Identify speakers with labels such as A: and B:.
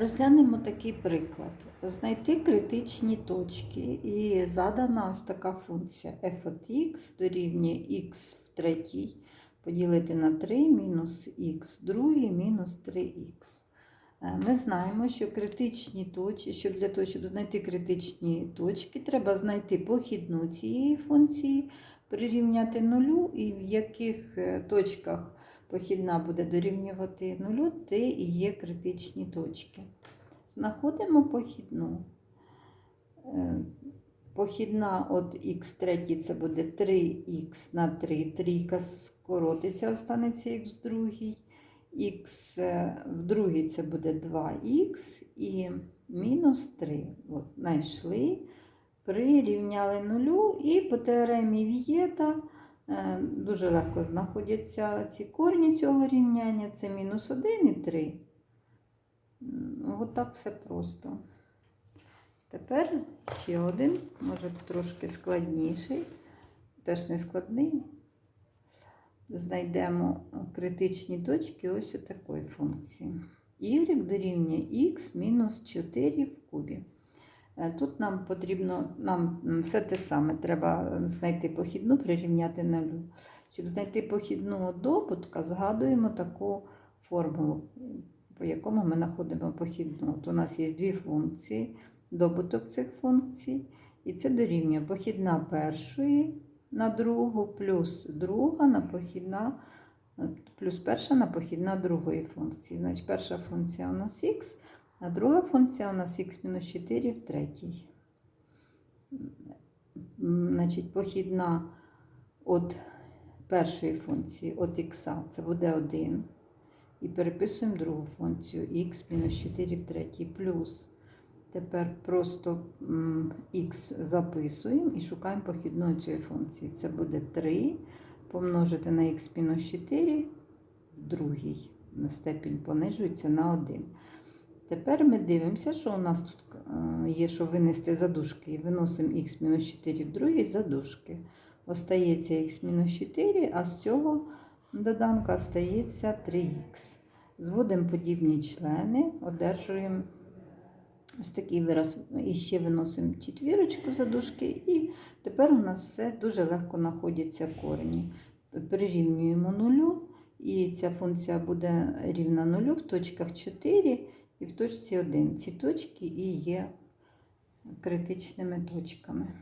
A: Розглянемо такий приклад. Знайти критичні точки і задана ось така функція f от x дорівнює x в третій поділити на 3 мінус х в другій мінус 3х. Е, Ми знаємо, що критичні точки, щоб для того, щоб знайти критичні точки, треба знайти похідну цієї функції, прирівняти нулю, і в яких е, точках похідна буде дорівнювати нулю, те і є критичні точки. Знаходимо похідну. Е, Похідна от х третій це буде 3х на 3, трійка скоротиться, останеться х в другій. Х е, в другій це буде 2х і мінус 3. От, знайшли, прирівняли нулю і по теоремі Вієта дуже легко знаходяться ці корні цього рівняння. Це мінус 1 і 3. М, От так все просто. Тепер ще один, може трошки складніший, теж не складний. Знайдемо критичні точки ось у такої функції. y дорівнює x мінус 4 в кубі. Е, Тут нам потрібно, нам все те саме, треба знайти похідну, прирівняти нулю. Щоб знайти похідну добутка, згадуємо таку формулу, по якому ми знаходимо похідну. От у нас є дві функції, добуток цих функцій, і це дорівнює похідна першої на другу, плюс друга на похідна, плюс перша на похідна другої функції. Значить, перша функція у нас х, а друга функція у нас х-4 в третій. Значить, похідна від першої функції від х це буде 1. І переписуємо другу функцію х-4 в третій плюс. Тепер просто х записуємо і шукаємо похідну цієї функції. Це буде 3 помножити на х-4 в другій. Степінь понижується на 1. Тепер ми дивимося, що у нас тут е, є, що винести задушки. І виносимо х-4 в другій задушки. Остається х-4, а з цього доданка остається 3х. Зводимо подібні члени, одержуємо ось такий вираз. І ще виносимо четвірочку задушки. І тепер у нас все дуже легко знаходяться корені. Прирівнюємо нулю. І ця функція буде рівна нулю в точках 4 і в точці 1. Ці точки і є критичними точками.